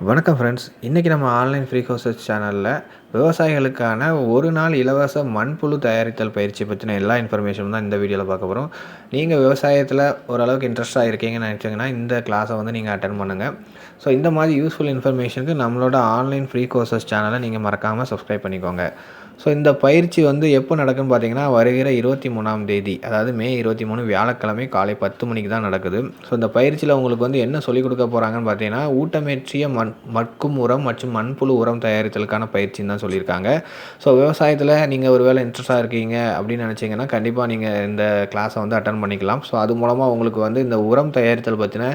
வணக்கம் ஃப்ரெண்ட்ஸ் இன்றைக்கி நம்ம ஆன்லைன் ஃப்ரீ கோர்சஸ் சேனலில் விவசாயிகளுக்கான ஒரு நாள் இலவச மண்புழு தயாரித்தல் பயிற்சி பற்றின எல்லா இன்ஃபர்மேஷனும் தான் இந்த வீடியோவில் பார்க்க போகிறோம் நீங்கள் விவசாயத்தில் ஓரளவுக்கு இன்ட்ரெஸ்ட்டாக இருக்கீங்கன்னு நினச்சிங்கன்னா இந்த கிளாஸை வந்து நீங்கள் அட்டன் பண்ணுங்கள் ஸோ இந்த மாதிரி யூஸ்ஃபுல் இன்ஃபர்மேஷனுக்கு நம்மளோட ஆன்லைன் ஃப்ரீ கோர்சஸ் சேனலை நீங்கள் மறக்காமல் சப்ஸ்கிரைப் பண்ணிக்கோங்க. ஸோ இந்த பயிற்சி வந்து எப்போ நடக்குன்னு பார்த்தீங்கன்னா வருகிற இருபத்தி மூணாம் தேதி அதாவது மே இருபத்தி மூணு வியாழக்கிழமை காலை பத்து மணிக்கு தான் நடக்குது. ஸோ இந்த பயிற்சியில் உங்களுக்கு வந்து என்ன சொல்லிக் கொடுக்க போகிறாங்கன்னு பார்த்தீங்கன்னா ஊட்டமேற்றிய மண் மட்கும் உரம் மற்றும் மண்புழு உரம் தயாரித்தலுக்கான பயிற்சின்னு தான் சொல்லியிருக்காங்க. ஸோ விவசாயத்தில் நீங்கள் ஒரு வேளை இன்ட்ரெஸ்ட்டாக இருக்கீங்க அப்படின்னு நினச்சிங்கன்னா கண்டிப்பாக நீங்கள் இந்த கிளாஸை வந்து அட்டன் பண்ணிக்கலாம். ஸோ அது மூலமாக உங்களுக்கு வந்து இந்த உரம் தயாரித்தல் பற்றின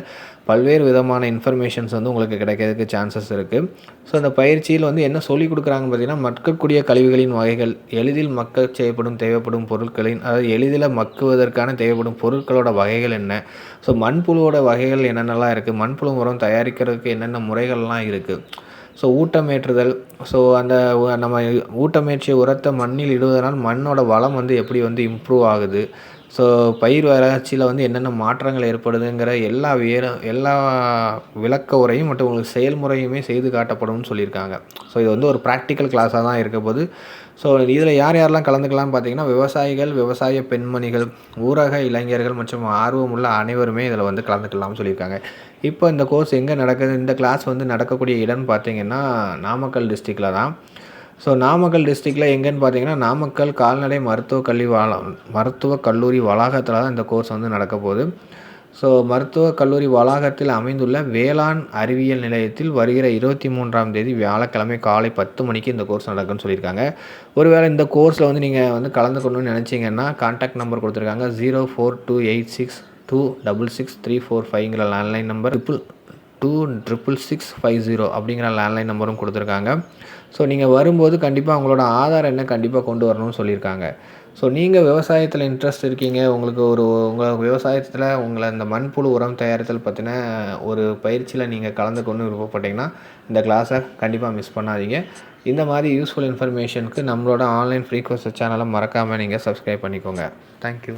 பல்வேறு விதமான இன்ஃபர்மேஷன்ஸ் வந்து உங்களுக்கு கிடைக்கிறதுக்கு சான்சஸ் இருக்குது ஸோ இந்த பயிற்சியில் வந்து என்ன சொல்லிக் கொடுக்குறாங்கன்னு பார்த்தீங்கன்னா மட்கக்கூடிய கழிவுகளின் வகைகள். எளிதில் மக்க செய்யப்படும் தேவைப்படும் பொருட்களின் அதாவது எளிதில் மக்குவதற்கான தேவைப்படும் பொருட்களோட வகைகள் என்ன? ஸோ மண்புழுவோட வகைகள் என்னென்னலாம் இருக்குது மண்புழு உரம் தயாரிக்கிறதுக்கு என்னென்ன முறைகள்லாம் இருக்குது ஸோ ஊட்டமேற்றுதல். ஸோ அந்த நம்ம ஊட்டமேற்றிய உரத்தை மண்ணில் இடுவதனால் மண்ணோட வளம் வந்து எப்படி வந்து இம்ப்ரூவ் ஆகுது? ஸோ பயிர் வளர்ச்சியில் வந்து என்னென்ன மாற்றங்கள் ஏற்படுதுங்கிற எல்லா வேற எல்லா விளக்க உரையும் மற்றும் உங்களுக்கு செயல்முறையுமே செய்து காட்டப்படும்னு சொல்லியிருக்காங்க. ஸோ இது வந்து ஒரு ப்ராக்டிக்கல் கிளாஸாக தான் இருக்க போது ஸோ இதில் யார் யாரெல்லாம் கலந்துக்கலாம்னு பார்த்தீங்கன்னா விவசாயிகள் விவசாய பெண்மணிகள் ஊரக இளைஞர்கள் மற்றும் ஆர்வமுள்ள அனைவருமே இதில் வந்து கலந்துக்கலாம்னு சொல்லியிருக்காங்க. இப்போ இந்த கோர்ஸ் எங்கே நடக்குது இந்த கிளாஸ் வந்து நடக்கக்கூடிய இடம்னு பார்த்தீங்கன்னா நாமக்கல் டிஸ்ட்ரிக்டில் தான். ஸோ நாமக்கல் டிஸ்ட்ரிக்டில் எங்கேன்னு பார்த்தீங்கன்னா நாமக்கல் கால்நடை மருத்துவக் கல்வி வள மருத்துவக் கல்லூரி வளாகத்தில் தான் இந்த கோர்ஸ் வந்து நடக்க போகுது. ஸோ மருத்துவக் கல்லூரி வளாகத்தில் அமைந்துள்ள வேளாண் அறிவியல் நிலையத்தில் வருகிற இருபத்தி மூன்றாம் தேதி வியாழக்கிழமை காலை பத்து மணிக்கு இந்த கோர்ஸ் நடக்குன்னு சொல்லியிருக்காங்க. ஒருவேளை இந்த கோர்ஸில் வந்து நீங்கள் வந்து கலந்துக்கணும்னு நினச்சிங்கன்னா கான்டாக்ட் நம்பர் கொடுத்துருக்காங்க. Zero four two eight six two double six three four ஃபைவ்ங்கிற landline number triple two triple six five zero அப்படிங்கிற லேண்ட்லைன் நம்பரும் கொடுத்துருக்காங்க. ஸோ நீங்கள் வரும்போது கண்டிப்பாக உங்களோட ஆதார் என்ன கண்டிப்பாக கொண்டு வரணும்னு சொல்லியிருக்காங்க. ஸோ நீங்கள் விவசாயத்தில் இன்ட்ரெஸ்ட் இருக்கீங்க. உங்களுக்கு ஒரு உங்கள் விவசாயத்தில் உங்களை இந்த மண்புழு உரம் தயாரித்தல் பற்றின ஒரு பயிற்சியில் நீங்கள் கலந்து கொண்டு விருப்பப்பட்டீங்கன்னா இந்த கிளாஸை கண்டிப்பாக மிஸ் பண்ணாதீங்க. இந்த மாதிரி யூஸ்ஃபுல் இன்ஃபர்மேஷனுக்கு நம்மளோட ஆன்லைன் ஃப்ரீ கோர்ஸ் சேனலை மறக்காமல் நீங்கள் சப்ஸ்கிரைப் பண்ணிக்கோங்க. தேங்க்யூ